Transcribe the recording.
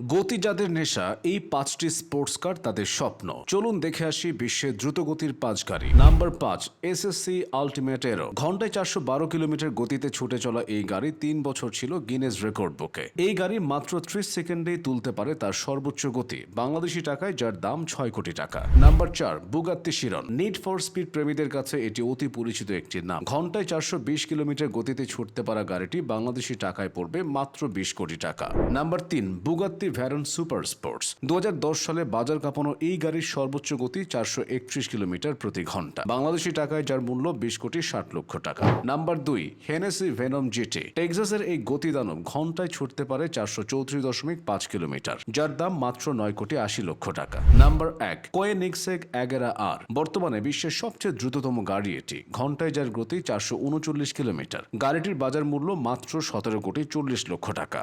গতি যাদের নেশা, এই পাঁচটি স্পোর্টস কার তাদের স্বপ্ন। চলুন দেখে আসি বিশ্বের দ্রুতগতির পাঁচ গাড়ি। নাম্বার পাঁচ এস এসএসসি আলটিমেট এরো ঘন্টায় চারশো বারো কিলোমিটার গতিতে ছুটে চলা এই গাড়ি তিন বছর ছিল গিনেস রেকর্ড বুকে এই গাড়ি মাত্র ত্রিশ সেকেন্ডেই তুলতে পারে তার সর্বোচ্চ গতি, বাংলাদেশি টাকায় যার দাম ছয় কোটি টাকা। নাম্বার চার Bugatti Chiron Need for Speed প্রেমীদের কাছে এটি অতি পরিচিত একটি নাম। ঘন্টায় চারশো বিশ কিলোমিটার গতিতে ছুটতে পারা গাড়িটি বাংলাদেশি টাকায় পড়বে মাত্র বিশ কোটি টাকা। নাম্বার তিন বুগাত্তি ভ্যারন সুপার স্পোর্টস। দু সালে বাজার কাঁপানো এই গাড়ির সর্বোচ্চ গতি চারশো একত্রিশ কিলোমিটার প্রতি ঘণ্টা। বাংলাদেশি টাকায় যার মূল্য বিশ কোটি ষাট লক্ষ টাকা। নাম্বার দুই, হেনেসি ভেনম জিটি। টেক্সাসের এই গতিদানব ঘন্টায় ছুটতে পারে চারশো চৌত্রিশ দশমিক পাঁচ কিলোমিটার, যার দাম মাত্র নয় কোটি আশি লক্ষ টাকা। নাম্বার এক, কোয়েনিক্সেক অ্যাগেরা আর। বর্তমানে বিশ্বের সবচেয়ে দ্রুততম গাড়ি এটি। ঘন্টায় যার গতি চারশো উনচল্লিশ কিলোমিটার। গাড়িটির বাজার মূল্য মাত্র সতেরো কোটি চল্লিশ লক্ষ টাকা।